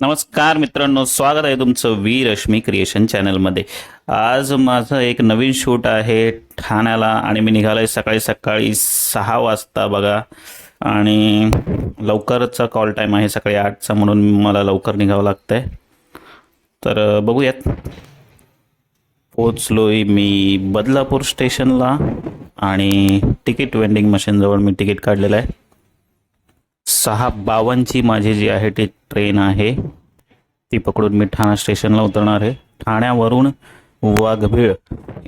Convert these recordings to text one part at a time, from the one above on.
नमस्कार मित्रांनो स्वागत आहे तुमचं वी रश्मी क्रिएशन चॅनलमध्ये. आज माझं एक नवीन शूट आहे ठाण्याला आणि मी निघालोय सकाळी सकाळी सहा वाजता बघा. आणि लवकरचा कॉल टाईम आहे सकाळी आठचा म्हणून मला लवकर निघावं लागतंय. तर बघूयात. पोचलोय मी बदलापूर स्टेशनला आणि तिकीट वेंडिंग मशीनजवळ मी तिकीट काढलेलं आहे. सहा बावनची माझी जी आहे ती ट्रेन आहे. ती पकडून मी ठाणा स्टेशनला उतरणार आहे. ठाण्यावरून वाघभीळ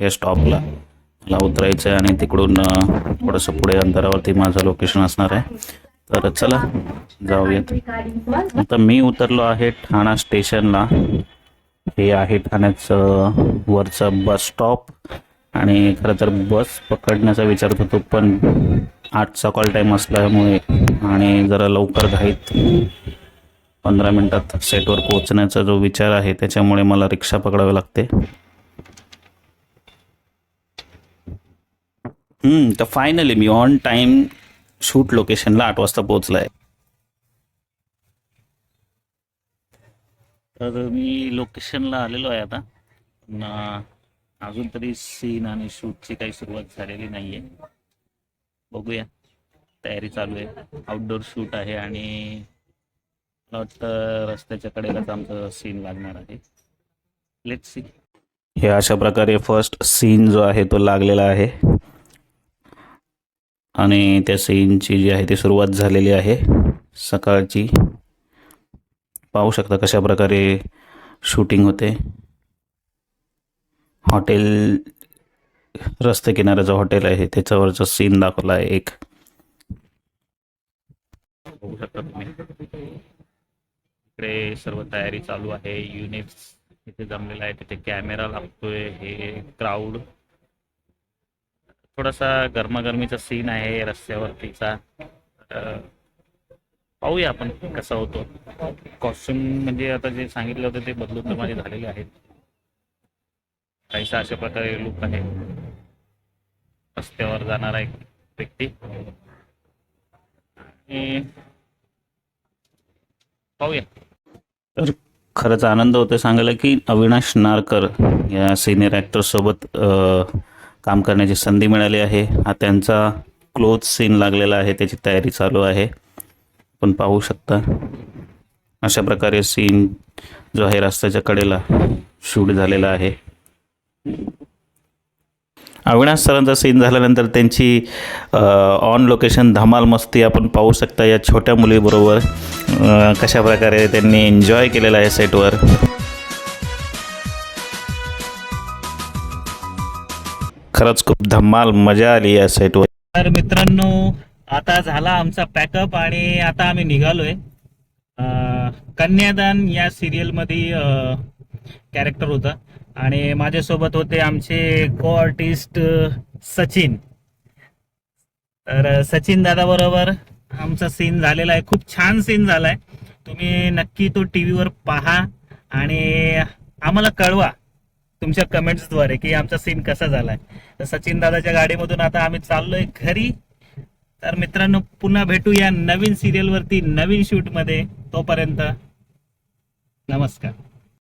या स्टॉपला मला उतरायचं आहे आणि तिकडून थोडंसं पुढे अंतरावरती माझं लोकेशन असणार आहे. तर चला जाऊयात. आता मी उतरलो आहे ठाणा स्टेशनला. हे आहे ठाण्याचं वरचं बस स्टॉप. आणि खरं तर बस पकडण्याचा विचारत होतो पण आठचा कॉल टाईम असल्यामुळे आणि जरा लवकर घाईत पंधरा मिनटात सेटवर पोहोचण्याचा जो विचार आहे त्याच्यामुळे मला रिक्षा पकडावी लागते. हम्म, तर फायनली मी ऑन टाइम शूट लोकेशनला आठ वाजता पोहोचलाय. तर मी लोकेशनला आलेलो आहे आता. अजून तरी सीन आणि शूटची काही सुरुवात झालेली नाहीये. बघूया. तयारी चालू आहे. आउटडोर शूट आहे आणि मला वाटतं रस्त्याच्या कडेलाच आमचं सीन लागणार आहे. लेट सी हे अशा प्रकारे फर्स्ट सीन जो आहे तो लागलेला आहे. आणि त्या सीनची जी आहे ती सुरुवात झालेली आहे. सकाळची. पाहू शकता कशा प्रकारे शूटिंग होते. हॉटेल रस्ते किनाऱ्याचं हॉटेल आहे त्याच्यावरचं सीन दाखवला आहे एक. बघू शकता तुम्ही. इकडे सर्व तयारी चालू आहे युनिट्स इथे जमलेला आहे तिथे कॅमेरा लागतोय हे क्राऊड थोडासा गरमागरमीचा सीन आहे रस्त्यावरतीचा. पाहूया आपण कसा होतो. कॉस्ट्युम म्हणजे आता जे सांगितलं होतं ते बदलून तर माझे झालेले आहेत. काहीसा अशा प्रकारे लुक आहे रस्त्यावर जाणारा एक व्यक्ती. पाहूया. तर खरंच आनंद होतो सांगायला की अविनाश नारकर या सिनियर ॲक्टरसोबत काम करण्याची संधी मिळाली आहे. हा त्यांचा क्लोज सीन लागलेला आहे. त्याची तयारी चालू आहे. पण पाहू शकता. अशा प्रकारे सीन जो आहे रस्त्याच्या कडेला शूट झालेला आहे. अविनाश सरांचा सीन झाल्यानंतर त्यांची ऑन लोकेशन धमाल मस्ती आपण पाहू शकता या छोट्या मुलीबरोबर. कशाप्रकारे कशा प्रकारे त्यांनी एन्जॉय केलेला आहे सेटवर खरंच खूप धमाल मजा आली या सेटवर तर मित्रांनो आता झाला आमचा पॅकअप आणि आता आम्ही निघालोय. कन्यादान या सिरियलमध्ये कॅरेक्टर होता. आणि माझ्यासोबत होते आमचे को आर्टिस्ट सचिन. तर सचिन दादा बरोबर आमचा सीन झालेला आहे. खूप छान सीन झालाय. तुम्ही नक्की तो टीव्हीवर पहा आणि आम्हाला कळवा तुमच्या कमेंट्सद्वारे की आमचा सीन कसा झालाय. तर सचिन दादाच्या गाडीमधून आता आम्ही चाललोय घरी. तर मित्रांनो पुन्हा भेटू या नवीन सिरियल वरती नवीन शूटमध्ये. तोपर्यंत नमस्कार.